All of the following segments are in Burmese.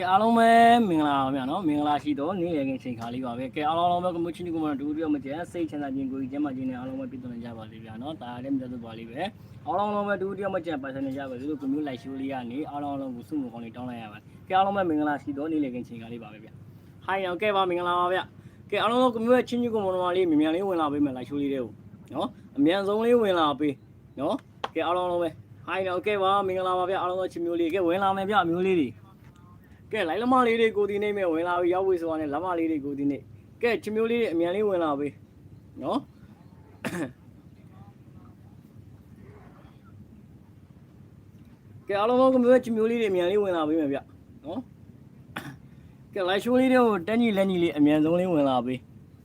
ကဲအားလုံးပဲမင်္ဂလာပါဗျာနော်မင်္ဂလာရှိတော့နေ့လည်ခင်းချိန်ခါလေးပါပဲကဲအားလုံးလုံးပဲကမချင်းကမတူတူမကျန်စိတ်ချမ်းသာခြင်းကိုယ်ကြီးကျမ်းမာခြင်းနဲ့အားလုံးပဲပြည့်စုံကြပါစေဗျာနော်ဒါလည်းမသက်သက်ပါလေးပဲအားလုံးလုံးပဲတူတူမကျန်ပတ်စံနေကြပါစေလို့ကွန်မြူလိုက်ရှိုးလေးကနေအားလုံးလုံးကိုစုမှုကောင်းလေးတောင်းလိုက်ရပါတယ်ကဲအားလုံးပဲမင်္ဂလာရှိတော့နေ့လည်ခင်းချိန်ခါလေးပါပဲဗျာဟိုင်းအောင်ကဲပါမင်္ဂလာပါဗျာကဲအားလုံးလုံးကွန်မြူရဲ့ချင်းချင်းကိုမတော်လေးမြန်မြန်လေးဝင်လာပေးမယ်လိုက်ရှိုးလေးတွေကိုနော်အမြန်ဆုံးလေးဝင်လာပေးနော်ကဲအားလုံးလုံးပဲဟိုင်းအောင်ကဲပါမင်္ဂလာပါဗျာအားလုံးလုံးချင်းမျိုးလေးကဲဝင်လာမယ်ဗျာမျိုးလေးတွေ ကဲလိုက်လမလေးတွေကိုဒီနေ့မဲ့ဝင်လာပြီရောက်ပြီဆိုတာနဲ့လမလေးတွေကိုဒီနေ့ကဲချမျိုးလေးတွေအမြန်လေးဝင်လာပြီနော်ကဲအားလုံးကမျိုးချမျိုးလေးတွေအမြန်လေးဝင်လာပြီမယ်ဗျနော်ကဲလိုက်ရှိုးလေးတွေကိုတက်ညီလက်ညီလေးအမြန်ဆုံးလေးဝင်လာပြီ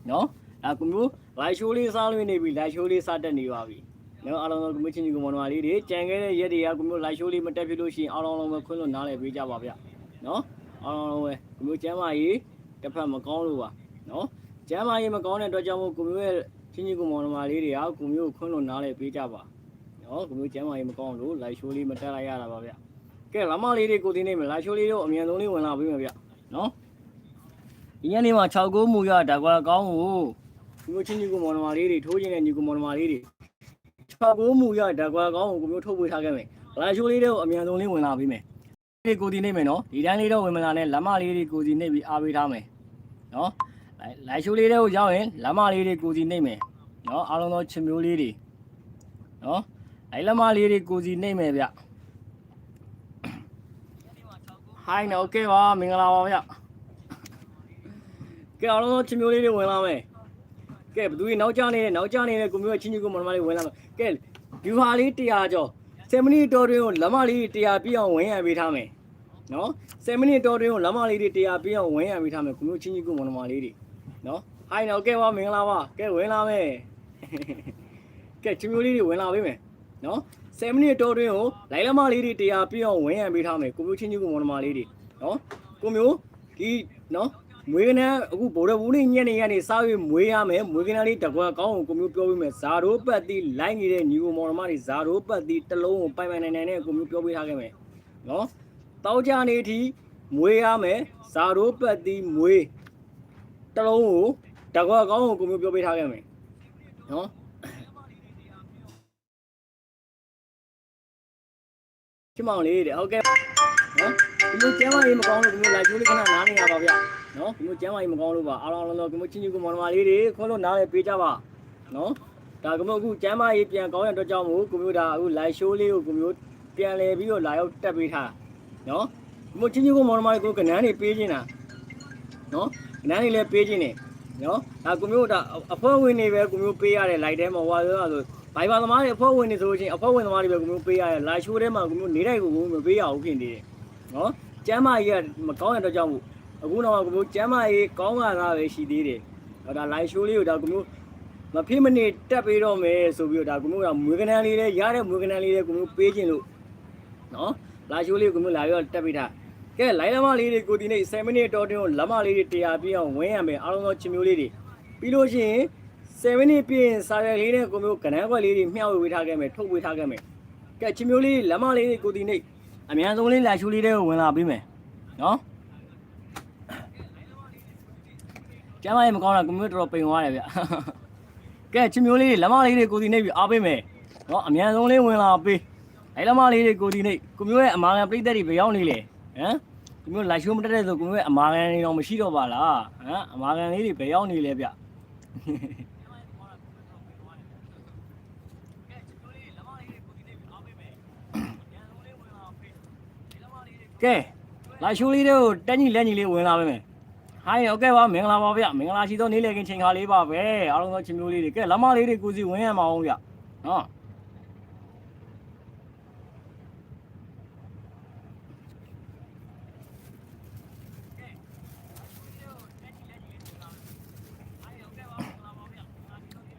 နော်ဒါကမျိုးလိုက်ရှိုးလေးစားလို့နေပြီလိုက်ရှိုးလေးစားတက်နေပါပြီနော်အားလုံးကမျိုးချင်းကြီးကမောင်နှမလေးတွေကြံခဲ့တဲ့ရက်တွေကကမျိုးလိုက်ရှိုးလေးမတက်ဖြစ်လို့ရှိရင်အားလုံးလုံးပဲခွင့်လို့နားလည်ပေးကြပါဗျနော် အားလုံးပဲကိုမျိုးကျမ်းမာရေးတစ်ဖက်မကောင်းလို့ပါနော်ကျမ်းမာရေးမကောင်းတဲ့အတွက်ကြောင့်မို့ကိုမျိုးရဲ့ချင်းချင်းကိုမောင်နှမလေးတွေကကိုမျိုးကိုခွန်းလို့နားလေပေးကြပါနော်ကိုမျိုးကျမ်းမာရေးမကောင်းလို့လိုက်ရှိုးလေးမတက်လိုက်ရတာပါဗျကဲလမလေးတွေကိုတင်းနေမယ်လိုက်ရှိုးလေးတို့အမြန်ဆုံးလေးဝင်လာပေးမယ်ဗျနော်ဒီညနေမှာ6ကိုမူရတာကွာကောင်းကိုကိုမျိုးချင်းချင်းကိုမောင်နှမလေးတွေထိုးခြင်းတဲ့ညီကိုမောင်နှမလေးတွေ6ကိုမူရတာကွာကောင်းကိုကိုမျိုးထုတ်ပေးထားခဲ့မယ်လိုက်ရှိုးလေးတို့အမြန်ဆုံးလေးဝင်လာပေးမယ် လေးကိုဒီနေမယ်နော်ဒီတိုင်းလေးတော့ဝင်မလာနဲ့လမ်းမလေးတွေကိုစီနေပြီးအားပေးထားမယ်နော်လိုက်လိုက်ရှိုးလေးတွေကိုရောက်ရင်လမ်းမလေးတွေကိုစီနေမယ်နော်အားလုံးသောချင်မျိုးလေးတွေနော်လိုက်လမ်းမလေးတွေကိုစီနေမယ်ဗျဟိုင်းနော်โอเคပါမင်္ဂလာပါဗျကဲအားလုံးသောချင်မျိုးလေးတွေဝင်လာမယ်ကဲဘသူကြီးနောက်ကျနေတဲ့နောက်ကျနေတဲ့ကိုမျိုးရဲ့ချင်းချင်းကိုမနမလေးဝင်လာမယ်ကဲဒီဟာလေး100ကျော်7မိနစ်တော်တွင်ကိုလမ်းမလေး100ပြည့်အောင်ဝင်ရပေးထားမယ် နော်7မိနစ်တော်တွင်းကိုလမ်းမလေးတွေတရားပြအောင်ဝင်ရမိထားမယ်ကိုမျိုးချင်းကြီးကိုမနမလေးတွေနော်ဟိုင်းတော့ကဲပါမင်္ဂလာပါကဲဝင်လာမယ်ကဲချင်းမျိုးလေးတွေဝင်လာပေးမယ်နော်7မိနစ်တော်တွင်းကိုလိုက်လမ်းမလေးတွေတရားပြအောင်ဝင်ရမိထားမယ်ကိုမျိုးချင်းကြီးကိုမနမလေးတွေနော်ကိုမျိုးဒီနော်မွေးကနန်းအခုဗိုလ်တော်ဘူးနေညနေကနေစားပြီးမွေးရမယ်မွေးကနန်းလေးတကွာကောင်းအောင်ကိုမျိုးပြောပေးမယ်ဇာရိုးပတ်တီလိုက်နေတဲ့ညီကိုမောင်နှမတွေဇာရိုးပတ်တီတစ်လုံးကိုပိုင်ပိုင်နိုင်နိုင်နဲ့ကိုမျိုးပြောပေးထားခဲ့မယ်နော် တောက်ကြနေအထိမွေးရမယ်ဇာရိုးပတ်တီမွေးတစ်လုံးကိုတကွာကောင်းကိုကိုမျိုးပြောပေးထားခဲ့မယ်နော်ချစ်မောင်လေးတဲ့ဟုတ်ကဲ့နော်ဒီလိုကျမ်းမာရေးမကောင်းလို့ဒီလိုလိုက်ချိုးလေးခဏနားနေရပါဗျနော်ဒီလိုကျမ်းမာရေးမကောင်းလို့ပါအားလုံးလုံးတော့ဒီလိုချင်းချင်းကိုမောင်နှမလေးတွေခွန်းလို့နားလေပေးကြပါနော်ဒါကမို့အခုကျမ်းမာရေးပြန်ကောင်းတဲ့အတွက်ကြောင့်မို့ကိုမျိုးဒါအခုလိုက်ရှိုးလေးကိုကိုမျိုးပြန်လဲပြီးတော့လာရောက်တက်ပေးထား နော်ဒီလိုချင်းချင်းကိုမောင်နှမလေးကိုကနန်းနေပေးခြင်းတာနော်ကနန်းနေလည်းပေးခြင်းနေနော်ဒါကိုမျိုးဒါအဖွဲ့ဝင်တွေပဲကိုမျိုးပေးရတယ်လိုက်ထဲမှာဟွာဆိုဆိုဘိုင်ဘာသမားတွေအဖွဲ့ဝင်တွေဆိုလို့ချင်းအဖွဲ့ဝင်သမားတွေပဲကိုမျိုးပေးရတယ်လာရှိုးထဲမှာကိုမျိုးနေတိုင်းကိုကိုမျိုးမပေးရဘူးဖြစ်နေတယ်နော်ကျမ်းမာရေးကမကောင်းတဲ့အတွက်ကြောင့်မို့အခုတော့ကိုမျိုးကျမ်းမာရေးကောင်းတာပဲရှိသေးတယ်ဟောဒါလိုက်ရှိုးလေးကိုဒါကိုမျိုးမဖြစ်မနေတက်ပြီးတော့မယ်ဆိုပြီးတော့ဒါကမျိုးကမွေးကနန်းလေးလေးရတဲ့မွေးကနန်းလေးလေးကမျိုးပေးခြင်းလို့နော် လာရှိုးလေးကမျိုးလာပြီးတော့တက်ပြီးတာကဲလိုင်းလမလေးတွေကိုဒီနေ့7မိနစ်တော်တင်းကိုလမလေးတွေတရားပြအောင်ဝင်ရမယ်အားလုံးသောချင်မျိုးလေးတွေပြီးလို့ရှိရင်7မိနစ်ပြည့်ရင်စာရွက်လေးနဲ့ကိုမျိုးကနန်းခွက်လေးတွေမျှဝေပေးထားခဲ့မယ်ထုတ်ပေးထားခဲ့မယ်ကဲချင်မျိုးလေးလမလေးတွေကိုဒီနေ့အများဆုံးလေးလာရှိုးလေးတွေကိုဝင်လာပေးမယ်နော်ကျမ်းမရေးမကောင်းတာကိုမျိုးတော်တော်ပိန်သွားတယ်ဗျကဲချစ်မျိုးလေးတွေလက်မလေးတွေကိုဒီနေ့ပြီးအားပေးမယ်နော်အမြန်ဆုံးလေးဝင်လာပေး အဲ့လမလေးတွေကိုဒီနေ့ကိုမျိုးရဲ့အမာခံပြိသက်တွေဘယ်ရောက်နေလဲဟမ်ကိုမျိုးလိုက်ရှိုးမတက်တဲ့ဆိုကိုမျိုးရဲ့အမာခံတွေတော့မရှိတော့ပါလားဟမ်အမာခံလေးတွေဘယ်ရောက်နေလဲဗျကဲလာရှိုးလေးတွေကိုတက်ညီလက်ညီလေးဝင်လာပေးမယ်ဟိုင်းဟုတ်ကဲ့ပါမင်္ဂလာပါဗျမင်္ဂလာရှိသောနေ့လည်ခင်းချိန်ခါလေးပါပဲအားလုံးသောချစ်မျိုးလေးတွေကဲလမလေးတွေကိုစီဝင်ရမအောင်ဗျနော်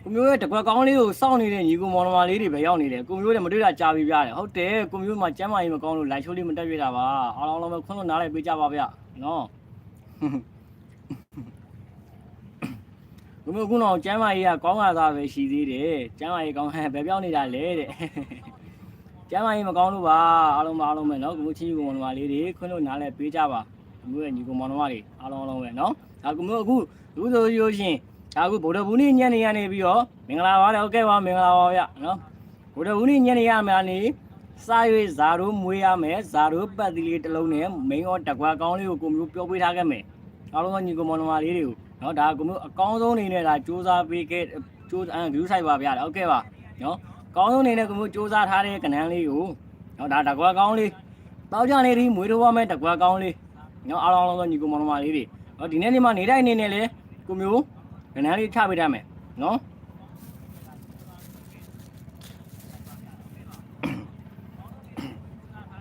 ကိုမျိုးရဲ့တကွက်ကောင်းလေးကိုစောင့်နေတဲ့ညီကိုမောင်နှမလေးတွေပဲရောက်နေတယ်ကိုမျိုးလည်းမတွေ့တာကြာပြီဗျာဟုတ်တယ်ကိုမျိုးမှာကျမ်းမာရေးမကောင်းလို့လိုက်ချိုးလေးမတက်ပြတာပါအားလုံးလုံးပဲခွန်းလို့နားလိုက်ပေးကြပါဗျာနော်ကိုမျိုးကတော့ကျမ်းမာရေးကကောင်းတာသာပဲရှိသေးတယ်ကျမ်းမာရေးကောင်းဟန်ဘယ်ပြောင်းနေတာလဲတဲ့ကျမ်းမာရေးမကောင်းလို့ပါအားလုံးပါအားလုံးပဲနော်ကိုမျိုးချင်းညီကိုမောင်နှမလေးတွေခွန်းလို့နားလိုက်ပေးကြပါကိုမျိုးရဲ့ညီကိုမောင်နှမတွေအားလုံးလုံးပဲနော်ဒါကိုမျိုးအခုအခုဆိုလို့ရှိရင် ဒါအခုဗုဒ္ဓဘူးနေ့ညနေရနေပြီးတော့မင်္ဂလာပါလေဟုတ်ကဲ့ပါမင်္ဂလာပါဗျနော်ဗုဒ္ဓဘူးနေ့ညနေရမယ်အနေစား၍ဇာတို့မွေးရမယ်ဇာတို့ပတ်သီးလေးတစ်လုံးနဲ့မိန်ရောတကွာကောင်းလေးကိုကိုမျိုးပြောပေးထားခဲ့မယ်အားလုံးသောညီကောင်မောင်နှမလေးတွေကိုနော်ဒါကိုမျိုးအကောင်းဆုံးအနေနဲ့ဒါစူးစမ်းပေးခဲ့စူးအမ် view site ပါဗျာဟုတ်ကဲ့ပါနော်ကောင်းဆုံးအနေနဲ့ကိုမျိုးစူးစမ်းထားတဲ့ကဏ္ဍလေးကိုနော်ဒါတကွာကောင်းလေးတောက်ကြနေပြီးမွေးတော့ရမယ်တကွာကောင်းလေးနော်အားလုံးအားလုံးသောညီကောင်မောင်နှမလေးတွေနော်ဒီနေ့နေ့မှနေတိုင်းနေနေလေကိုမျိုး ကဏ္ဍလေးချပေးတတ်မယ်နော်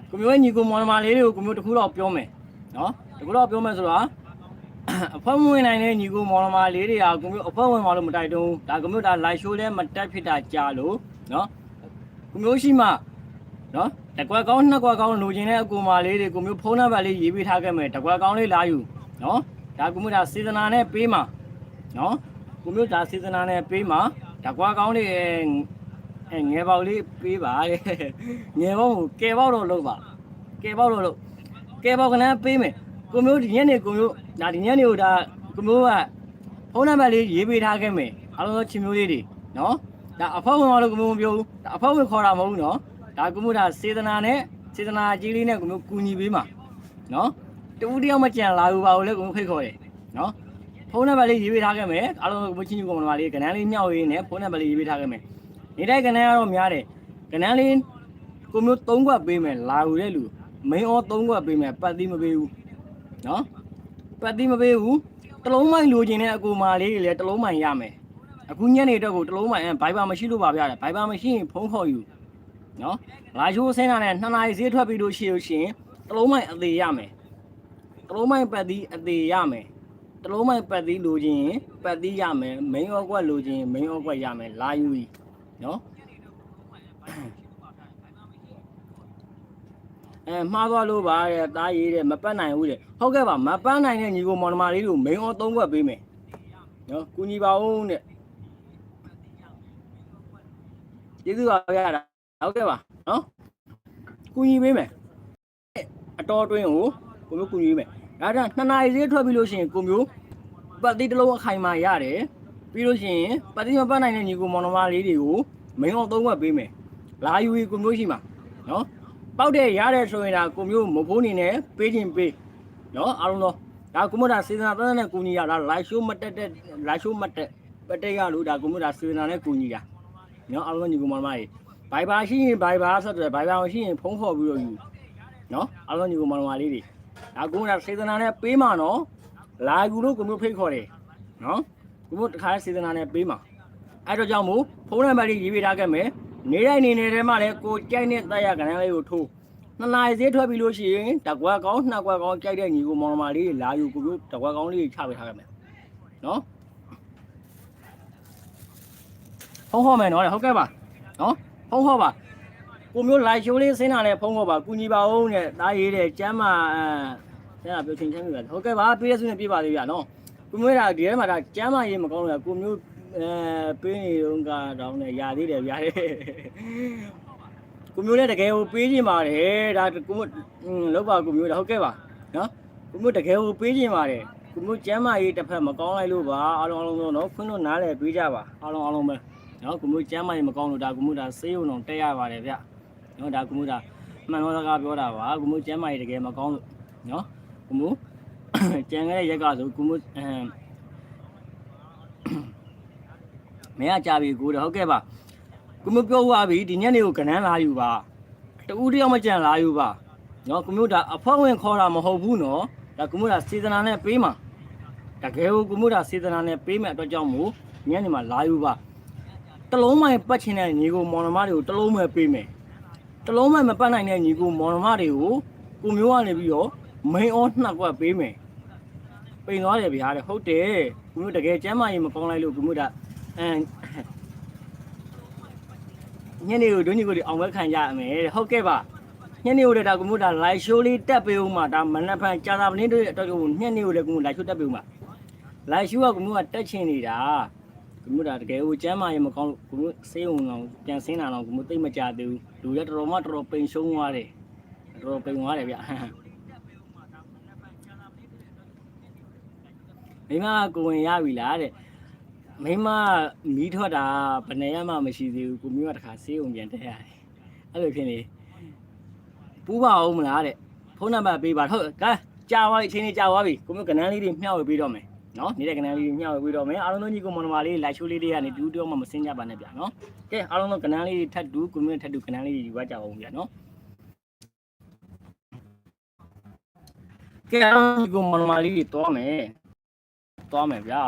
ကိုမျိုးရဲ့ညီကိုမောင်နှမလေးတွေကိုကိုမျိုးတခုတော့ပြောမယ်နော်တခုတော့ပြောမယ်ဆိုတော့အဖွဲဝင်နိုင်တဲ့ညီကိုမောင်နှမလေးတွေကကိုမျိုးအဖွဲဝင်မှလို့မတိုက်တုံးဒါကိုမျိုးဒါလိုက်ရှိုးလဲမတက်ဖြစ်တာကြာလို့နော်ကိုမျိုးရှိမှနော်တကွက်ကောင်းနှစ်ကွက်ကောင်းလိုချင်တဲ့အကူမလေးတွေကိုမျိုးဖုန်းနံပါတ်လေးရေးပေးထားခဲ့မယ်တကွက်ကောင်းလေးလာယူနော်ဒါကိုမျိုးဒါစေတနာနဲ့ပေးမှာ နော်ကိုမျိုးဒါစေတနာနဲ့ပေးမှာတကွက်ကောင်းလေးအဲငယ်ပေါက်လေးပေးပါတဲ့ငယ်ပေါက်ကိုကယ်ပေါက်တော့လုပ်ပါကဲပေါက်တော့လို့ကဲပေါက်ကနန်းပေးမယ်ကိုမျိုးဒီညနေကိုမျိုးဒါဒီညနေကိုဒါကိုမျိုးကဖုန်းနံပါတ်လေးရေးပေးထားခဲ့မယ်အားလုံးသောချင်မျိုးလေးတွေနော်ဒါအဖေဝင်မလို့ကိုမျိုးမပြောဘူးဒါအဖေဝင်ခေါ်တာမဟုတ်ဘူးနော်ဒါကိုမျိုးဒါစေတနာနဲ့စေတနာကြီးလေးနဲ့ကိုမျိုးကူညီပေးမှာနော်တူတယောက်မကြံလာဘူးပါဘူးလေကိုမျိုးဖိတ်ခေါ်တယ်နော် ဖုန်းနံပါတ်လေးရေးပေးထားခဲ့မယ်အားလုံးကိုမျိုးချင်းချင်းကောင်မလေးကနန်းလေးမြောက်ရင်းနဲ့ဖုန်းနံပါတ်လေးရေးပေးထားခဲ့မယ်နေတိုင်းကနန်းကတော့များတယ်ကနန်းလေးကိုမျိုး၃ခွက်ပေးမယ်လာယူတဲ့လူမင်းအော၃ခွက်ပေးမယ်ပတ်သီးမပေးဘူးနော်ပတ်သီးမပေးဘူးတလုံးမိုင်လိုချင်တဲ့အကူမာလေးတွေလည်းတလုံးမိုင်ရမယ်အခုညနေတော့ကိုတလုံးမိုင်ဘိုင်ဘာမရှိလို့ပါဗျာဘိုင်ဘာမရှိရင်ဖုန်းခေါ်ယူနော်လာချိုးဆင်းတာနဲ့နှစ်နာရီဈေးထွက်ပြီးလို့ရှိလို့ရှိရင်တလုံးမိုင်အသေးရမယ်တလုံးမိုင်ပတ်သီးအသေးရမယ် တလုံးမိုင်ပတ်သီးလိုချင်ရင်ပတ်သီးရမယ်မင်းအောကွက်လိုချင်ရင်မင်းအောကွက်ရမယ်လာယူပြီနော်အဲမှားသွားလို့ပါတဲ့တားရေးတဲ့မပတ်နိုင်ဘူးတဲ့ဟုတ်ကဲ့ပါမပတ်နိုင်တဲ့ညီကိုမောင်နှမလေးတို့မိန်အောင်သုံးခွက်ပေးမယ်နော်ကူညီပါဦးတဲ့ကျေးဇူးပါဗျာဟုတ်ကဲ့ပါနော်ကူညီပေးမယ်အတော်တွင်းကိုကိုမျိုးကူညီပေးမယ် ဒါဒါနှစ်နာရီဈေးထွက်ပြီးလို့ရှိရင်ကိုမျိုးပတ်တိတစ်လုံးအခိုင်မာရတယ်ပြီးလို့ရှိရင်ပတ်တိမပတ်နိုင်တဲ့ညီကိုမောင်နှမလေးတွေကိုမိန်အောင်သုံးခွက်ပေးမယ်လာယူပြီးကိုမျိုးရှိမှာနော်ပောက်တဲ့ရတယ်ဆိုရင်ဒါကိုမျိုးမဖိုးနေနဲ့ပေးခြင်းပေးနော်အားလုံးတော့ဒါကိုမို့ဒါစေတနာတန်းနဲ့ကူညီရတာလိုက်ရှိုးမတက်တဲ့လိုက်ရှိုးမတက်ပတက်ရလို့ဒါကိုမို့ဒါစေတနာနဲ့ကူညီတာနော်အားလုံးညီကောင်မကြီးဘိုင်ဘာရှိရင်ဘိုင်ဘာဆက်တယ်ဘိုင်ဘာမရှိရင်ဖုန်းခေါ်ပြီးတော့ယူနော်အားလုံးညီကောင်မလေးတွေ ဒါကိုမို့ဒါစေတနာနဲ့ပေးမှာနော်လာကူလို့ကိုမျိုးဖိတ်ခေါ်တယ်နော်ကိုမို့တခါစေတနာနဲ့ပေးမှာအဲ့တော့ကြောင့်မို့ဖုန်းနံပါတ်လေးရေးပေးထားခဲ့မယ်နေတိုင်းနေနေထဲမှာလည်းကိုကြိုက်တဲ့တက်ရကဏ္ဍလေးကိုထိုးနှစ်နာရီဈေးထွက်ပြီလို့ရှိရင်တကွက်ကောင်းနှစ်ကွက်ကောင်းကြိုက်တဲ့ညီကိုမောင်နှမလေးတွေလာယူကိုမျိုးတကွက်ကောင်းလေးတွေချပေးထားခဲ့မယ်နော်ဖုန်းခေါ်မယ်နော်ဟုတ်ကဲ့ပါနော်ဖုန်းခေါ်ပါ ကိုမျိုးလိုက်ရှိုးလေးဆင်းတာနဲ့ဖုန်းခေါ်ပါကူညီပါဦးနဲ့တားရေးတဲ့ကျမ်းမာအဲဆရာပြောချင်းချမ်းပြီပါဟုတ်ကဲ့ပါပေးရစုနဲ့ပြပါသေးဗျာနော်ကိုမျိုးကဒီထဲမှာဒါကျမ်းမာရေးမကောင်းလို့ကိုမျိုးအဲပေးနေတော့ကတော့ねရာသေးတယ်ဗျာကိုမျိုးလည်းတကယ်ကိုပေးခြင်းပါတယ်ဒါကိုမျိုးလောက်ပါကိုမျိုးဒါဟုတ်ကဲ့ပါနော်ကိုမျိုးတကယ်ကိုပေးခြင်းပါတယ်ကိုမျိုးကျမ်းမာရေးတစ်ဖက်မကောင်းလိုက်လို့ပါအားလုံးအားလုံးတော့ခွန်းတို့နားလဲပေးကြပါအားလုံးအားလုံးပဲနော်ကိုမျိုးကျမ်းမာရေးမကောင်းလို့ဒါကိုမျိုးဒါဆေးရုံတော့တက်ရပါတယ်ဗျ နော်ဒါကိုမျိုးဒါမှန်တော့စကားပြောတာပါကိုမျိုးကျမ်းမာရေးတကယ်မကောင်းလို့နော်ကိုမျိုးကြံခဲ့တဲ့ရက်ကဆိုကိုမျိုးအမ်မင်းကကြာပြီကိုတော့ဟုတ်ကဲ့ပါကိုမျိုးပြောသွားပြီဒီညနေကိုကနန်းလာယူပါတူတယောက်မကြံလာယူပါနော်ကိုမျိုးဒါအဖေဝင်ခေါ်တာမဟုတ်ဘူးနော်ဒါကိုမျိုးဒါစေတနာနဲ့ပေးမှာတကယ်ကိုကိုမျိုးဒါစေတနာနဲ့ပေးမဲ့အတွက်ကြောင့်မို့ညနေမှာလာယူပါတလုံးမိုင်ပတ်ချင်တဲ့ညီကိုမောင်နှမတွေကိုတလုံးမဲ့ပေးမယ် တလုံးမိုင်မပတ်နိုင်တဲ့ညီကိုမောင်နှမတွေကိုကိုမျိုးကနေပြီးတော့မိန်အောနှစ်ကွက်ပေးမယ်ပိန်သွားတယ်ဗျာတဲ့ဟုတ်တယ်ကိုမျိုးတကယ်ကျမ်းမာရေးမကောင်းလိုက်လို့ကိုမျိုးဒါအမ်ညနေကိုဒုညကိုဒီအောင်ဝဲခံရမယ်တဲ့ဟုတ်ကဲ့ပါညနေကိုလည်းဒါကမို့ဒါ live show လေးတက်ပေးဦးမှာဒါမနက်ဖြန်ကြာသာပတင်းတို့ရဲ့အတွက်ကိုညနေကိုလည်းကမို့ live show တက်ပေးဦးမှာ live show ကကမို့ကတက်ချင်နေတာ ကမို့ဒါတကယ်ကိုကျမ်းမာရင်မကောင်းလို့ကမို့စေးုံအောင်ပြန်ဆင်းလာတော့ကမို့သိမ့်မကြသေးဘူးလူရတော်တော်မှတော်တော်ပိန်ရှုံးသွားတယ်တော်တော်ပိန်သွားတယ်ဗျမိမကကိုဝင်ရပြီလားတဲ့မိမမီးထွက်တာဘယ်နဲ့ရမှမရှိသေးဘူးကိုမျိုးကတခါဆေးုံပြန်တက်ရတယ်အဲ့လိုဖြစ်နေပူပါအောင်မလားတဲ့ဖုန်းနံပါတ်ပေးပါဟုတ်ကဲကြာသွားပြီအချိန်လေးကြာသွားပြီကိုမျိုးကနန်းလေးတွေမျှဝေပေးတော့မယ် နော်နေတဲ့ကနန်းလေးတွေမျှဝေပေးတော့မယ်အားလုံးတို့ညီကိုမောင်နှမလေးလိုက်ချိုးလေးတွေကနေတူတူမှမစင်းကြပါနဲ့ဗျာနော်ကဲအားလုံးတို့ကနန်းလေးတွေထပ်တူကိုမျိုးထပ်တူကနန်းလေးတွေယူသွားကြအောင်ဗျာနော်ကဲအားလုံးညီကိုမောင်နှမလေးတွေတောမယ်တောမယ်ဗျာ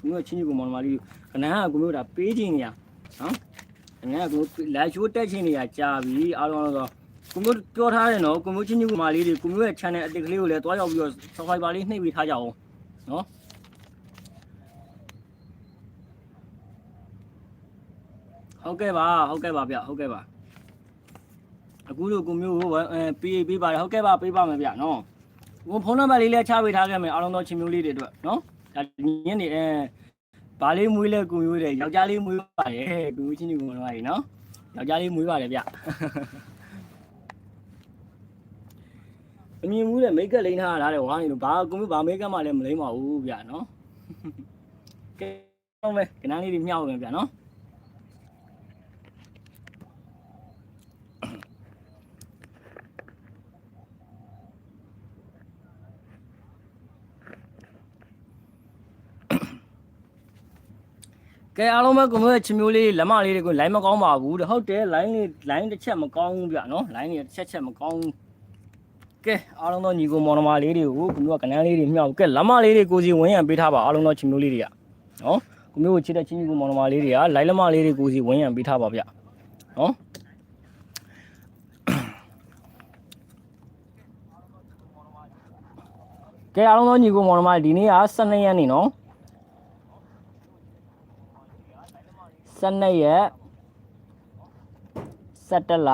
ကိုမျိုးချင်းညီကိုမောင်နှမလေးကနန်းကကိုမျိုးဒါပေးခြင်းနေရနော်ကနန်းကကိုလိုက်ချိုးတက်ခြင်းနေရကြာပြီအားလုံးတော့ကိုမျိုးပြောထားတယ်နော်ကိုမျိုးချင်းချင်းကိုမလေးတွေကိုမျိုးရဲ့ channel အတစ်ကလေးကိုလည်းတွားရောက်ပြီးတော့ subscriber လေးနှိပ်ပေးထားကြအောင်နော် ဟုတ်ကဲ့ပါဟုတ်ကဲ့ပါဗျဟုတ်ကဲ့ပါအခုလိုကိုမျိုးကိုအဲပေးပေးပါတယ်ဟုတ်ကဲ့ပါပေးပါမယ်ဗျနော်ကိုဖုန်းနံပါတ်လေးလည်းချပေးထားခဲ့မယ်အားလုံးသောချင်းမျိုးလေးတွေအတွက်နော်ဒါညနေအဲဘာလေးမွေးလဲကိုမျိုးတဲ့ယောက်ျားလေးမွေးပါတယ်ကိုမျိုးချင်းချင်းကိုမလို့ရည်နော်ယောက်ျားလေးမွေးပါတယ်ဗျအမြင်မှုတဲ့မိတ်ကပ်လိမ့်ထားတာတဲ့ဝါနေလို့ဘာကွန်ပျူတာဘာမိတ်ကပ်မှလည်းမလိမ့်ပါဘူးဗျာနော်ကဲတော့မယ်ခဏလေးတွေမျှောက်မယ်ဗျာနော် အားလုံးပဲကွန်ပျူတာချင်မျိုးလေးလက်မလေးတွေကို line မကောင်းပါဘူးတဲ့ဟုတ်တယ် line လေး line တစ်ချက်မကောင်းဘူးဗျာနော် line တွေတစ်ချက်ချက်မကောင်းဘူးကဲအားလုံးသောညီကိုမောင်နှမလေးတွေကိုကိုမျိုးကကနန်းလေးတွေမြောက်ကဲလမ်းမလေးတွေကိုစီဝင်းရံပေးထားပါအားလုံးသောချင်မျိုးလေးတွေကနော်ကိုမျိုးကိုချစ်တဲ့ချင်းညီကိုမောင်နှမလေးတွေကလိုင်းလမလေးတွေကိုစီဝင်းရံပေးထားပါဗျနော်ကဲအားလုံးသောညီကိုမောင်နှမဒီနေ့က12ရက်နေနော် 12ရက်17လ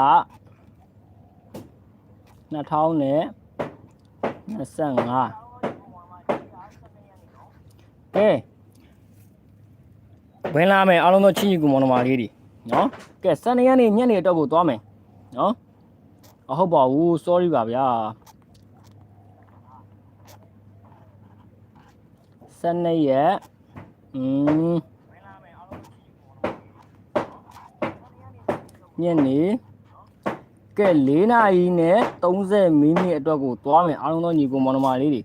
2000နဲ့25ကဲဝင်လာမယ်အားလုံးသောချင်းကြီးကူမောင်နှမလေးတွေနော်ကဲ12ရက်နေ့ညနေတော့ကိုသွားမယ်နော်အဟုတ်ပါဘူး sorry ပါဗျာ12ရက်อืม ညနေကဲ4နာရီနဲ့30မိနစ်အတွက်ကိုသွားမယ်အားလုံးသောညီကိုမောင်နှမလေးတွေ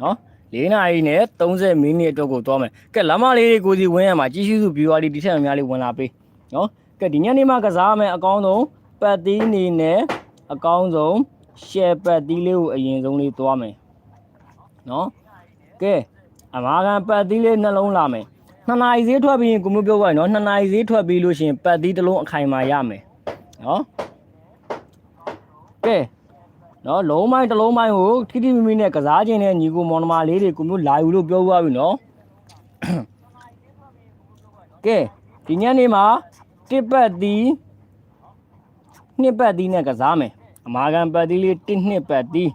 နော်4နာရီနဲ့30မိနစ်အတွက်ကိုသွားမယ်ကဲလမ်းမလေးတွေကိုစီဝင်ရမှာကြီးစုစု viewer လေးဒီထက်များလေးဝင်လာပေးနော်ကဲဒီညနေမှကစားမယ်အကောင်းဆုံးပတ်သီးနေနဲ့အကောင်းဆုံး share ပတ်သီးလေးကိုအရင်ဆုံးလေးသွားမယ်နော်ကဲအမာခံပတ်သီးလေးနှလုံးလာမယ် နှစ်နာရီဈေးထွက်ပြီးရင်ကိုမျိုးပြောပါရနော်နှစ်နာရီဈေးထွက်ပြီးလို့ရှိရင်ပတ်သီးတစ်လုံးအခိုင်မာရမယ်နော်ကဲနော်လုံးမိုင်းတစ်လုံးမိုင်းကိုထိထိမိမိနဲ့ကစားခြင်းနဲ့ညီကိုမောင်နှမလေးတွေကိုမျိုးလာယူလို့ပြောသွားပြီနော်ကဲဒီညနေမှာတစ်ပတ်သီးနှစ်ပတ်သီးနဲ့ကစားမယ်အမာခံပတ်သီးလေးတစ်နှစ်ပတ်သီး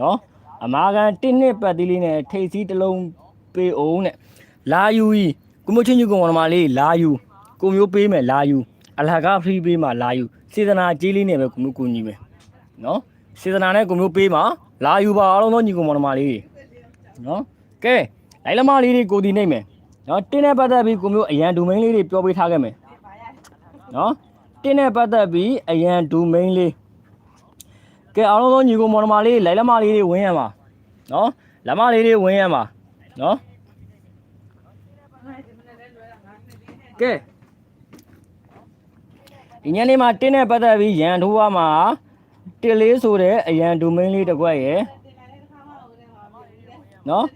နော်အမာခံတစ်နှစ်ပတ်သီးလေးနဲ့ထိတ်စီးတစ်လုံးပေးအောင်နဲ့ လာယူကြီးကိုမျိုးချင်းချင်းကိုမောင်နှမလေးလာယူကိုမျိုးပေးမယ်လာယူအလကားဖရီးပေးမှလာယူစေတနာကြီးလေးနဲ့ပဲကိုမျိုးကူညီမယ်နော်စေတနာနဲ့ကိုမျိုးပေးမှာလာယူပါအားလုံးသောညီကိုမောင်နှမလေးတွေနော်ကဲလိုက်လမလေးတွေကိုဒီနိုင်မယ်နော်တင်းနဲ့ပတ်သက်ပြီးကိုမျိုးအရန်ဒိုမိန်းလေးတွေပြောပေးထားခဲ့မယ်နော်တင်းနဲ့ပတ်သက်ပြီးအရန်ဒိုမိန်းလေးကဲအားလုံးသောညီကိုမောင်နှမလေးလိုက်လမလေးတွေဝင်ရမှာနော်လမလေးတွေဝင်ရမှာနော် ကဲဒီညနေမှာတင်းနဲ့ပတ်သက်ပြီးရန်ထိုးရမှာတစ်လေးဆိုတဲ့အရန်ဒိုမိန်းလေးတစ်ခွက်ရယ်နော်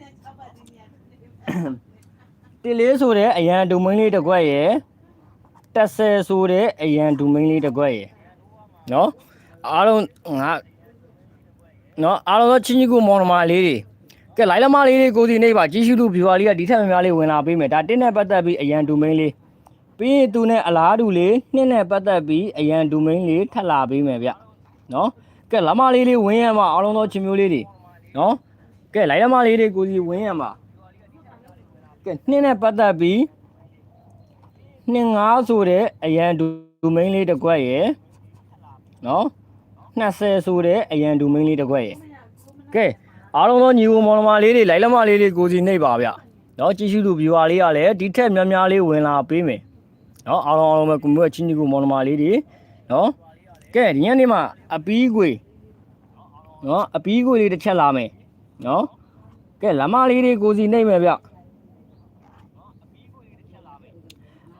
တစ်လေးဆိုတဲ့အရန်ဒိုမိန်းလေးတစ်ခွက်ရယ်တက်ဆယ်ဆိုတဲ့အရန်ဒိုမိန်းလေးတစ်ခွက်ရယ်နော်အားလုံးငါနော်အားလုံးသောချင်းကြီးကိုမောင်နှမလေးတွေကဲလိုက်လမလေးတွေကိုစီနေပါကြီးရှုလူဗျူဟာလေးကဒီထက်များများလေးဝင်လာပေးမယ်ဒါတင်းနဲ့ပတ်သက်ပြီးအရန်ဒိုမိန်းလေး ပြီးရင်သူနဲ့အလားတူလေးနှစ်နဲ့ပတ်သက်ပြီးအရန်ဒိုမိန်းလေးထပ်လာပေးမယ်ဗျနော်ကဲလမလေးလေးဝင်းရမှာအားလုံးသောချင်းမျိုးလေးတွေနော်ကဲလိုက်လမလေးတွေကိုစီဝင်းရမှာကဲနှင်းနဲ့ပတ်သက်ပြီးနှင်းငါးဆိုတဲ့အရန်ဒူမိန်းလေးတစ်ခွက်ရယ်နော်20ဆိုတဲ့အရန်ဒူမိန်းလေးတစ်ခွက်ရယ်ကဲအားလုံးသောညီကိုမောင်နှမလေးတွေလိုက်လက်မလေးတွေကိုစီနှိပ်ပါဗျနော်ကြည့်ရှုသူ viewer လေးကလည်းဒီထက်များများလေးဝင်လာပေးမယ် နော်အားလုံးအားလုံးပဲကိုမျိုးရဲ့ချင်းညီကိုမောင်နှမလေးတွေနော်ကဲဒီညနေမှာအပီးခွေနော်အပီးခွေလေးတစ်ချက်လာမယ်နော်ကဲလက်မလေးတွေကိုစီနှိပ်မယ်ဗျ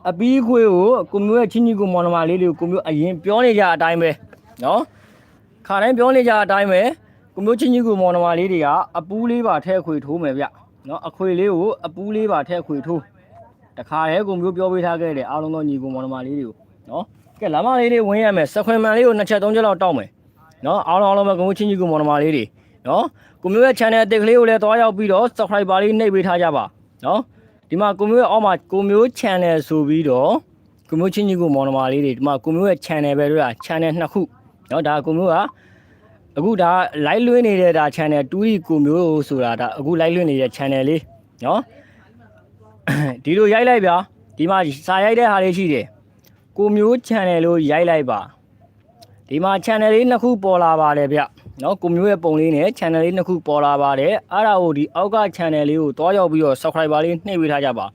အပီးခွေကိုကိုမျိုးရဲ့ချင်းညီကိုမောင်နှမလေးတွေကိုကိုမျိုးအရင်ပြောနေကြအတိုင်းပဲနော်ခါတိုင်းပြောနေကြအတိုင်းပဲကိုမျိုးချင်းကြီးကိုမောင်နှမလေးတွေကအပူးလေးပါထဲခွေထိုးမယ်ဗျနော်အခွေလေးကိုအပူးလေးပါထဲခွေထိုး တခါတည်းကိုမျိုးပြောပေးထားခဲ့တယ်အားလုံးသောညီကိုမောင်နှမလေးတွေကိုနော်ကဲလမ်းမလေးတွေဝင်ရမယ်စခွင်မှန်လေးကိုနှစ်ချက်သုံးချက်လောက်တောက်မယ်နော်အားလုံးအားလုံးပဲကိုမျိုးချင်းကြီးကိုမောင်နှမလေးတွေနော်ကိုမျိုးရဲ့ channel အသစ်ကလေးကိုလည်းတွားရောက်ပြီးတော့ subscriber လေးနှိပ်ပေးထားကြပါနော်ဒီမှာကိုမျိုးရဲ့အောက်မှာကိုမျိုး channel ဆိုပြီးတော့ကိုမျိုးချင်းကြီးကိုမောင်နှမလေးတွေဒီမှာကိုမျိုးရဲ့ channel ပဲတို့က channel နှစ်ခုနော်ဒါကိုမျိုးကအခုဒါ live လွှင့်နေတဲ့ဒါ channel တူရီကိုမျိုးဆိုတာဒါအခု live လွှင့်နေတဲ့ channel လေးနော် ဒီလိုရိုက်လိုက်ဗျာဒီမှာစာရိုက်တဲ့ဟာလေးရှိတယ်ကိုမျိုး channel လို့ရိုက်လိုက်ပါဒီမှာ channel လေးနှစ်ခုပေါ်လာပါတယ်ဗျနော်ကိုမျိုးရဲ့ပုံလေးနဲ့ channel လေးနှစ်ခုပေါ်လာပါတယ်အဲ့ဒါကိုဒီအောက်က channel လေးကိုတွားရောက်ပြီးတော့ subscriber လေးနှိပ်ပေးထားကြပါ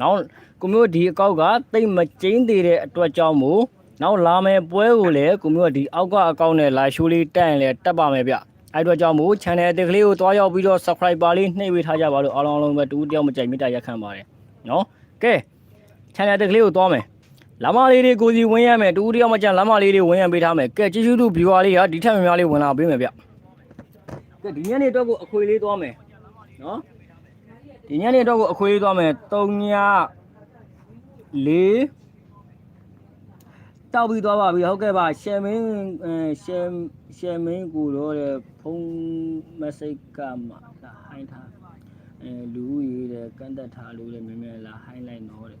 နောက်ကိုမျိုးဒီအကောက်ကတိတ်မကျင်းသေးတဲ့အတွက်ကြောင့်မို့နောက်လာမယ်ပွဲကိုလည်းကိုမျိုးကဒီအောက်ကအကောင့်နဲ့လာရှိုးလေးတက်ရင်လည်းတက်ပါမယ်ဗျအဲ့တော့ကြောင့်မို့ channel အသစ်ကလေးကိုတွားရောက်ပြီးတော့ subscriber လေးနှိပ်ပေးထားကြပါလို့အားလုံးအားလုံးပဲတူတယောက်မကြိုက်မေတ္တာရက်ခံပါတယ် နော်ကဲ channel အသစ်ကလေးကိုတွားမယ်လမ်းမလေးတွေကိုစီဝင်ရမယ်တူတယောက်မကြလမ်းမလေးတွေဝင်ရပေးထားမယ်ကဲကျေးဇူးတူ viewer လေးကဒီထက်များများလေးဝင်လာပေးမယ်ဗျကဲဒီညနေတော့ကိုအခွေလေးတွားမယ်နော်ဒီညနေတော့ကိုအခွေလေးတွားမယ်3ည4တောက်ပြီးသွားပါပြီဟုတ်ကဲ့ပါရှယ်မင်းအဲရှယ်ရှယ်မင်းကိုတော့တဲ့ဖုန်းမက်ဆေ့ကမှလာဟိုင်းထား အဲလူဦးရေတဲ့ကန့်သက်ထားလို့လည်းမြင်မြင်လာ highlight တော့တဲ့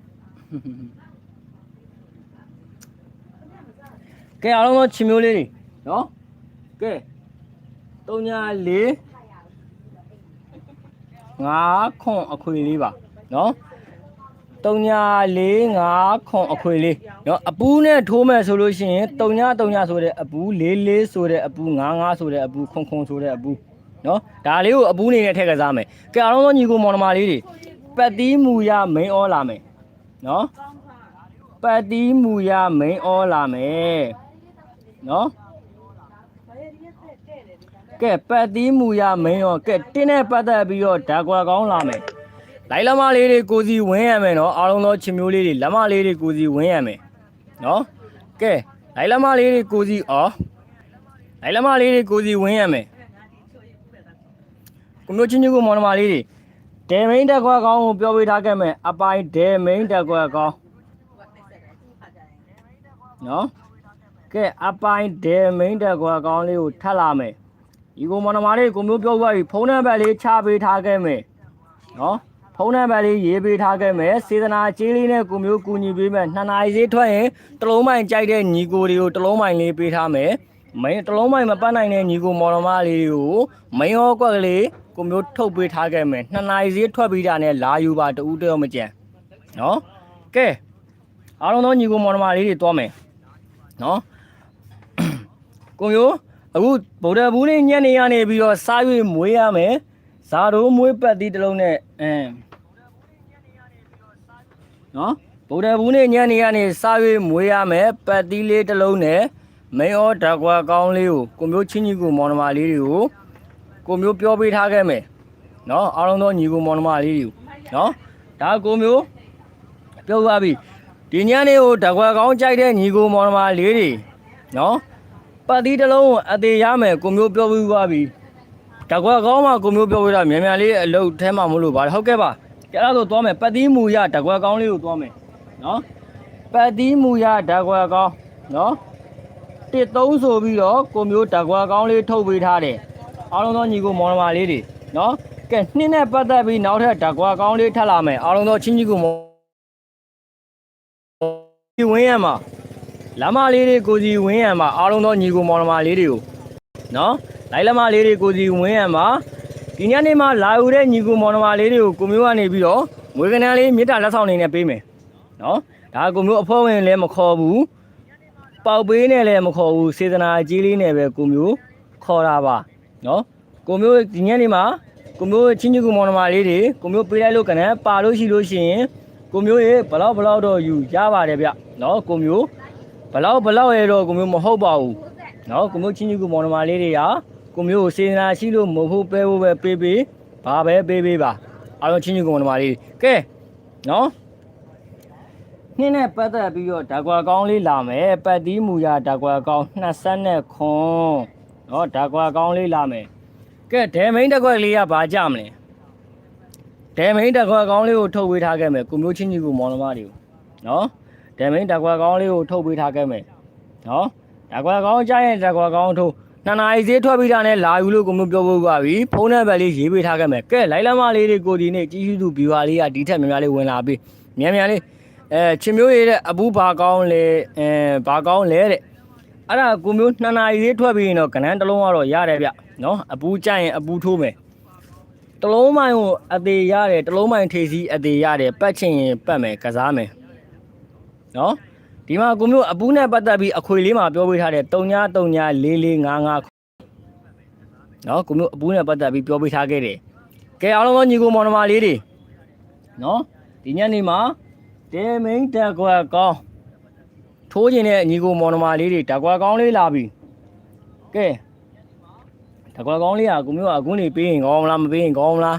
ကဲအားလုံးတော့ချင်းမျိုးလေးနေနော်ကဲ3 4 5ခွန်အခွေလေးပါနော်3ည4 5ခွန်အခွေလေးနော်အပူးနဲ့ထိုးမယ်ဆိုလို့ရှိရင်3ည3ညဆိုတဲ့အပူး4 4ဆိုတဲ့အပူး5 5ဆိုတဲ့အပူးခွန်ခွန်ဆိုတဲ့အပူး နော်ဒါလေးကိုအပူးနေနဲ့ထည့်ကစားမယ်ကြာတော့ညီကိုမော်နမာလေးတွေပတ်တီးမူရမိန်ဩလာမယ်နော်ပတ်တီးမူရမိန်ဩလာမယ်နော်ကဲပတ်တီးမူရမင်းရောကဲတင်းနဲ့ပတ်သက်ပြီးတော့ဓာကွာကောင်းလာမယ်လိုက်လမလေးတွေကိုစီဝင်းရမယ်နော်အားလုံးသောချင်းမျိုးလေးတွေလမလေးတွေကိုစီဝင်းရမယ်နော်ကဲလိုက်လမလေးတွေကိုစီအော်လိုက်လမလေးတွေကိုစီဝင်းရမယ် ကိုမျိုးချင်းချင်းကိုမောင်နှမလေးတွေဒဲမိန်တက်ခွက်ကောင်းကိုပြောပေးထားခဲ့မယ်အပိုင်းဒဲမိန်တက်ခွက်ကောင်းနော်ကဲအပိုင်းဒဲမိန်တက်ခွက်ကောင်းလေးကိုထပ်လာမယ်ဒီကိုမောင်နှမလေးကိုမျိုးပြောသွားပြီဖုန်းနံပါတ်လေးချပေးထားခဲ့မယ်နော်ဖုန်းနံပါတ်လေးရေးပေးထားခဲ့မယ်စေတနာကြေးလေးနဲ့ကိုမျိုးကူညီပေးမယ်နှစ်နာရီဈေးထွက်ရင်တစ်လုံးမိုင်ကြိုက်တဲ့ညီကိုတွေကိုတစ်လုံးမိုင်လေးပေးထားမယ်မင်းတစ်လုံးမိုင်မပတ်နိုင်တဲ့ညီကိုမော်တော်မလေးတွေကိုမင်းရောကွက်ကလေး ကိုမျိုးထုတ်ပေးထားခဲ့မယ်နှစ်နာရီဈေးထွက်ပြီးတာနဲ့လာယူပါတူးတယောက်မကြံနော်ကဲအားလုံးသောညီကိုမော်တော်မလေးတွေတွားမယ်နော်ကိုမျိုးအခုဗုဒ္ဓဘူးလေးညနေရနေပြီးတော့စား၍မွေးရမယ်ဇာတို့မွေးပတ်သီးတစ်လုံးနဲ့အင်းနော်ဗုဒ္ဓဘူးနေ့ညနေကနေစား၍မွေးရမယ်ပတ်သီးလေးတစ်လုံးနဲ့မင်းဩဓာကွာကောင်းလေးကိုကိုမျိုးချင်းကြီးကိုမောင်နှမလေးတွေကို ကိုမျိုးပြောပေးထားခဲ့မယ်နော်အားလုံးသောညီကိုမောင်နှမလေးတွေကိုနော်ဒါကိုမျိုးပြောသွားပြီဒီညနေကိုဓာကွာကောင်းကြိုက်တဲ့ညီကိုမောင်နှမလေးတွေနော်ပတ်သီးတစ်လုံးကိုအသေးရမယ်ကိုမျိုးပြောပြီးသွားပြီဓာကွာကောင်းမှကိုမျိုးပြောပြတာမြန်မြန်လေးအလုပ်ထဲမှာမလို့ပါဟုတ်ကဲ့ပါကြအဲ့ဒါဆိုသွားမယ်ပတ်သီးမူရဓာကွာကောင်းလေးကိုသွားမယ်နော်ပတ်သီးမူရဓာကွာကောင်းနော်တစ်သုံးဆိုပြီးတော့ကိုမျိုးဓာကွာကောင်းလေးထုတ်ပေးထားတယ် အားလုံးသောညီကိုမောင်နှမလေးတွေနော်ကဲနှစ်နဲ့ပတ်သက်ပြီးနောက်ထပ်ဓာကွာကောင်းလေးထပ်လာမယ်အားလုံးသောချင်းကြီးကိုမောင်ဒီဝင်းရမှာလမ်းမလေးတွေကိုစီဝင်းရမှာအားလုံးသောညီကိုမောင်နှမလေးတွေကိုနော်လိုက်လမ်းမလေးတွေကိုစီဝင်းရမှာဒီညနေမှာလာယူတဲ့ညီကိုမောင်နှမလေးတွေကိုကိုမျိုးကနေပြီးတော့ငွေကနန်းလေးမြစ်တာလက်ဆောင်နေနဲ့ပေးမယ်နော်ဒါကိုမျိုးအဖေဝင်လည်းမခေါ်ဘူးပေါက်ပေးနဲ့လည်းမခေါ်ဘူးစေတနာကြီးလေးနဲ့ပဲကိုမျိုးခေါ်တာပါ နော်ကိုမျိုးဒီညနေမှာကိုမျိုးချင်းချင်းကူမောင်နှမလေးတွေကိုမျိုးပေးလိုက်လို့ကနန်းပါလို့ရှိလို့ရှိရင်ကိုမျိုးရေဘလောက်ဘလောက်တော့ယူရပါတယ်ဗျနော်ကိုမျိုးဘလောက်ဘလောက်ရေတော့ကိုမျိုးမဟုတ်ပါဘူးနော်ကိုမျိုးချင်းချင်းကူမောင်နှမလေးတွေကကိုမျိုးကိုစေနာရှိလို့မဟုတ်ပဲပဲပေးပေးဘာပဲပေးပေးပါအားလုံးချင်းချင်းကူမောင်နှမလေးကဲနော်နှင်းနဲ့ပတ်သက်ပြီးတော့ဓာကွာကောင်းလေးလာမယ်ပတ်တီးမူရဓာကွာကောင်း20 နဲ့ခွန်နော်ဓာကွာကောင်းလေးလာမယ်ကဲဒဲမိန်တစ်ခွက်လေးကဘာကြမလဲဒဲမိန်တစ်ခွက်ကောင်းလေးကိုထုတ်ပေးထားခဲ့မယ်ကိုမျိုးချင်းကြီးကိုမောင်နှမတွေကိုနော်ဒဲမိန်တစ်ခွက်ကောင်းလေးကိုထုတ်ပေးထားခဲ့မယ်နော်တစ်ခွက်ကောင်းကြရင်တစ်ခွက်ကောင်းထုတ်နှစ်နာရီဈေးထွက်ပြီးတာနဲ့လာယူလို့ကိုမျိုးပြောဖို့ကပြီဖုန်းနံပါတ်လေးရေးပေးထားခဲ့မယ်ကဲလိုက်လမလေးတွေကိုဒီနေ့ကြီးစုသူဘီဝါလေးကဒီထက်များများလေးဝင်လာပြီမြန်မြန်လေးအဲချင်းမျိုးရတဲ့အဘူးဘာကောင်းလဲအဲဘာကောင်းလဲတဲ့ အဲ့ဒါကိုမျိုးနှစ်နာရီလေးထွက်ပြီးရင်တော့ကနန်းတစ်လုံးကတော့ရတယ်ဗျနော်အပူကြရင်အပူထိုးမယ်တစ်လုံးမိုင်ကိုအသေးရတယ်တစ်လုံးမိုင်ထေစီအသေးရတယ်ပတ်ချင်ရင်ပတ်မယ်ကစားမယ်နော်ဒီမှာကိုမျိုးအပူနဲ့ပတ်သက်ပြီးအခွေလေးမှာပြောပေးထားတယ်3ည3ည4 4 5 5နော်ကိုမျိုးအပူနဲ့ပတ်သက်ပြီးပြောပေးထားခဲ့တယ်ကဲအားလုံးသောညီကိုမောင်နှမလေးတွေနော်ဒီညနေမှာတေမိန်တက်ကွက်ကောင်း ထိုးကျင်တဲ့ညီကိုမောင်နှမလေးတွေဓကွာကောင်းလေးလာပြီကဲဓကွာကောင်းလေးကကိုမျိုးကအခုနေပေးရင်ကောင်းမလားမပေးရင်ကောင်းမလား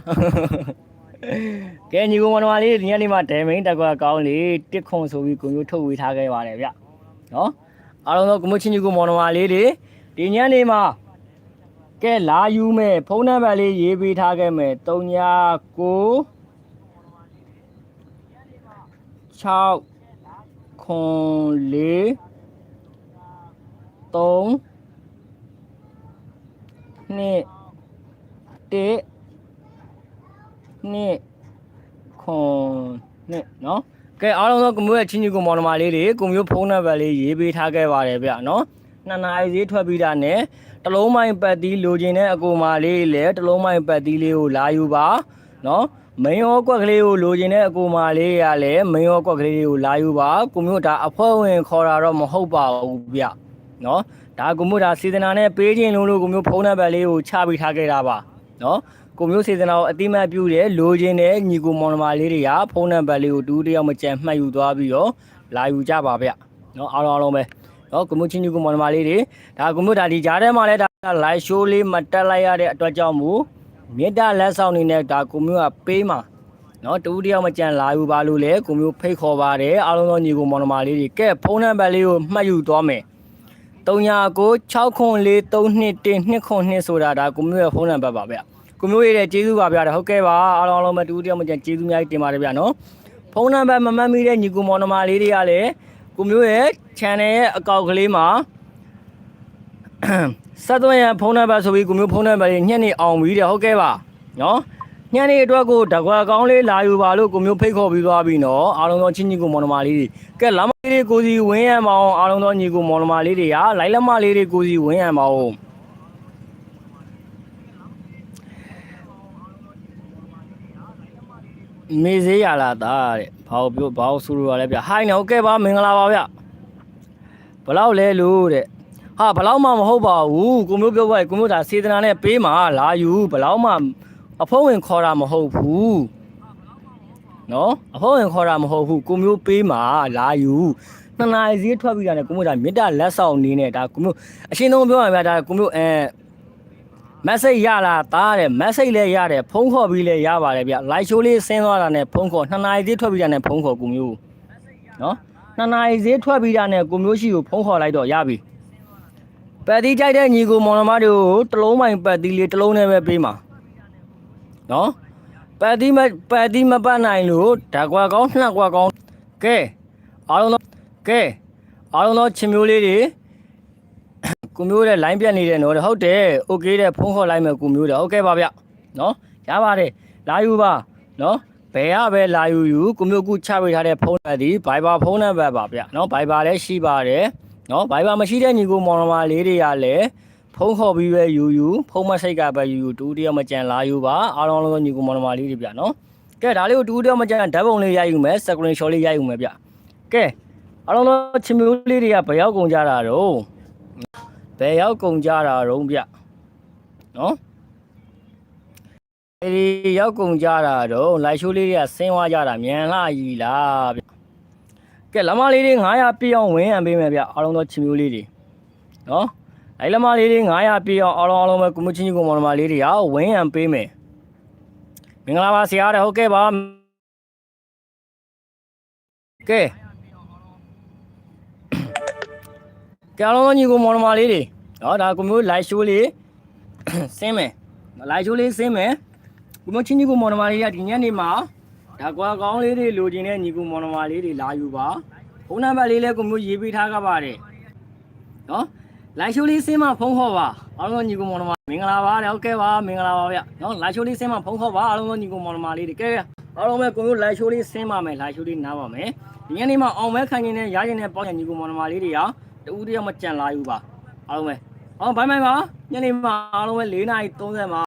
ကဲညီကိုမောင်နှမလေးဒီညနေမှာဒဲမိန်ဓကွာကောင်းလေးတစ်ခွန်ဆိုပြီးကိုမျိုးထုတ်ဝေထားခဲ့ပါတယ်ဗျနော်အားလုံးသောကိုမျိုးချင်းညီကိုမောင်နှမလေးတွေဒီညနေမှာကဲလာယူမယ်ဖုန်းနံပါတ်လေးရေးပေးထားခဲ့မယ်39 6 ခွန်လေး3နှစ်တစ်နှစ်ခွန်နှစ်နော်ကဲအားလုံးသောကွန်မျိုးရဲ့ချင်းကြီးကိုမောင်နှမလေးတွေကိုမျိုးဖုန်းနံပါတ်လေးရေးပေးထားခဲ့ပါတယ်ဗျနော်နှစ်နာရီဈေးထွက်ပြီးတာနဲ့တစ်လုံးမိုင်ပတ်တီးလိုချင်တဲ့အကူမလေးလည်းတစ်လုံးမိုင်ပတ်တီးလေးကိုလာယူပါနော် မင်းရောကွက်ကလေးကိုလိုချင်တဲ့အကူမလေးရလဲမင်းရောကွက်ကလေးကိုလာယူပါကိုမျိုးဒါအဖွဲ့ဝင်ခေါ်တာတော့မဟုတ်ပါဘူးဗျနော်ဒါကိုမျိုးဒါစေတနာနဲ့ပေးခြင်းလုံးလို့ကိုမျိုးဖုန်းနံပါတ်လေးကိုချပေးထားခဲ့တာပါနော်ကိုမျိုးစေတနာကိုအတိမတ်ပြုတယ်လိုချင်တဲ့ညီကိုမောင်နှမလေးတွေကဖုန်းနံပါတ်လေးကိုတူတယောက်မကြံမှတ်ယူသွားပြီးတော့လာယူကြပါဗျနော်အားလုံးအားလုံးပဲနော်ကိုမျိုးချင်းညီကိုမောင်နှမလေးတွေဒါကိုမျိုးဒါဒီကြားထဲမှာလဲဒါ live show လေးမတက်လိုက်ရတဲ့အတွက်ကြောင့်မို့ မေတ္တာလက်ဆောင်နေတဲ့ဒါကိုမျိုးကပေးမှာနော်တူတယောက်မကြံလာယူပါလို့လေကိုမျိုးဖိတ်ခေါ်ပါတယ်အားလုံးသောညီကိုမောင်နှမလေးတွေကဲဖုန်းနံပါတ်လေးကိုမှတ်ယူသွားမယ်3996432122ဆိုတာဒါကိုမျိုးရဲ့ဖုန်းနံပါတ်ပါဗျကိုမျိုးရဲ့ကျေးဇူးပါဗျဟုတ်ကဲ့ပါအားလုံးအားလုံးပဲတူတယောက်မကြံကျေးဇူးများကြီးတင်ပါတယ်ဗျနော်ဖုန်းနံပါတ်မမှတ်မိတဲ့ညီကိုမောင်နှမလေးတွေကလည်းကိုမျိုးရဲ့ channel ရဲ့အကောင့်ကလေးမှာ09 ဆက်သွယ်ရန်ဖုန်းနံပါတ်ဆိုပြီးကိုမျိုးဖုန်းနံပါတ်လေးညှက်နေအောင်ပြီးတယ်ဟုတ်ကဲ့ပါနော်ညနေအတွက်ကိုတကွာကောင်းလေးလာယူပါလို့ကိုမျိုးဖိတ်ခေါ်ပြီးသွားပြီနော်အားလုံးသောချင်းကြီးကိုမောင်နှမလေးတွေကဲလမ်းမလေးတွေကိုစီဝင်းရံမအောင်အားလုံးသောညီကိုမောင်နှမလေးတွေကလိုက်လက်မလေးတွေကိုစီဝင်းရံမအောင်မေးစေးရလာတာတဲ့ဘာလို့ပြောဘာလို့ဆိုလိုရလဲဗျဟိုင်းနော်ကဲပါမင်္ဂလာပါဗျဘလောက်လဲလို့တဲ့ ဟာဘလောက်မှမဟုတ်ပါဘူးကိုမျိုးပြောပါကိုမျိုးဒါစေတနာနဲ့ပေးမှာလာယူဘလောက်မှအဖုံးဝင်ခေါ်တာမဟုတ်ဘူးနော်အဖုံးဝင်ခေါ်တာမဟုတ်ဘူးကိုမျိုးပေးမှာလာယူနှစ်နာရီဈေးထွက်ပြီးတာနဲ့ကိုမျိုးဒါမေတ္တာလက်ဆောင်နေနဲ့ဒါကိုမျိုးအရှင်းဆုံးပြောရမှာဒါကိုမျိုးအဲမက်ဆေ့ရလာတာတဲ့မက်ဆေ့လည်းရတယ်ဖုန်းခေါ်ပြီးလည်းရပါတယ်ဗျလိုက်ရှိုးလေးဆင်းသွားတာနဲ့ဖုန်းခေါ်နှစ်နာရီဈေးထွက်ပြီးတာနဲ့ဖုန်းခေါ်ကိုမျိုးနော်နှစ်နာရီဈေးထွက်ပြီးတာနဲ့ကိုမျိုးရှိကိုဖုန်းခေါ်လိုက်တော့ရပြီ ပတ်တီးကြိုက်တဲ့ညီကိုမောင်နှမတွေကိုတစ်လုံးမိုင်ပတ်တီးလေးတစ်လုံးနဲ့ပဲပေးမှာနော်ပတ်တီးမပတ်တီးမပတ်နိုင်လို့ဓာကွာကောင်းနှက်ကွာကောင်းကဲအားလုံးတော့ကဲအားလုံးတော့ချင်းမျိုးလေးတွေကိုမျိုးတဲ့ line ပြတ်နေတယ်နော်တဲ့ဟုတ်တယ် okay တဲ့ဖုန်းခေါ်လိုက်မယ်ကိုမျိုးတဲ့ဟုတ်ကဲ့ပါဗျနော်ရပါတယ်လာယူပါနော်ဘယ်ရပဲလာယူယူကိုမျိုးကူချပေးထားတဲ့ဖုန်းနံပါတ်ဒီ Viber ဖုန်းနံပါတ်ပါဗျနော် Viber လည်းရှိပါတယ် နော်ဘိုင်ဘာမရှိတဲ့ညီကိုမောင်နှမလေးတွေကလည်းဖုန်းခေါ်ပြီးပဲယူယူဖုန်းမစိတ်ကပဲယူယူတူတယောက်မကြံလာယူပါအားလုံးလုံးညီကိုမောင်နှမလေးတွေဗျနော်ကဲဒါလေးကိုတူတယောက်မကြံဓာတ်ပုံလေးရိုက်ယူမယ်စကရင်ရှော့လေးရိုက်ယူမယ်ဗျကဲအားလုံးလုံးချင်မျိုးလေးတွေကဘယ်ရောက်ကုန်ကြတာတော့ဘယ်ရောက်ကုန်ကြတာတော့ဗျနော်ဒီရောက်ကုန်ကြတာတော့လိုက်ရှိုးလေးတွေကဆင်းသွားကြတာမြန်လှကြီးလားဗျ ကဲလမလေးတွေ900ပြည့်အောင်ဝင်းရံပေးမယ်ဗျအားလုံးသောချီမျိုးလေးတွေနော်လိုက်လမလေးတွေ900ပြည့်အောင်အားလုံးအားလုံးပဲကုမချင်းကြီးကုမောင်နှမလေးတွေဟာဝင်းရံပေးမယ်မင်္ဂလာပါဆရာတဲ့ဟုတ်ကဲ့ပါကဲကဲအားလုံးသောညီကုမောင်နှမလေးတွေနော်ဒါကုမျိုးလိုက်ရှိုးလေးဆင်းမယ်လိုက်ရှိုးလေးဆင်းမယ်ဒီမချင်းညီကိုမော်နမာလေးကဒီညနေမှာ ဒါကွာကောင်းလေးတွေလိုချင်တဲ့ညီကိုမော်နမာလေးတွေလာယူပါဖုန်းနံပါတ်လေးလည်းကိုမျိုးရေးပေးထားကြပါတယ်နော်လိုက်ရှိုးလေးစင်းမဖုန်းခေါ်ပါအားလုံးညီကိုမော်နမာမင်္ဂလာပါတဲ့ဟုတ်ကဲ့ပါမင်္ဂလာပါဗျနော်လိုက်ရှိုးလေးစင်းမဖုန်းခေါ်ပါအားလုံးညီကိုမော်နမာလေးတွေကဲအားလုံးပဲကိုမျိုးလိုက်ရှိုးလေးစင်းပါမယ်လိုက်ရှိုးလေးနားပါမယ်ဒီညနေမှာအောင်မဲခံနေနဲ့ရရင်နဲ့ပေါင်းချင်ညီကိုမော်နမာလေးတွေကတူတူတယောက်မကြံလာယူပါအားလုံးပဲအောင်ဘိုင်းဘိုင်းပါညနေမှာအားလုံးပဲ၄နာရီ30မှာ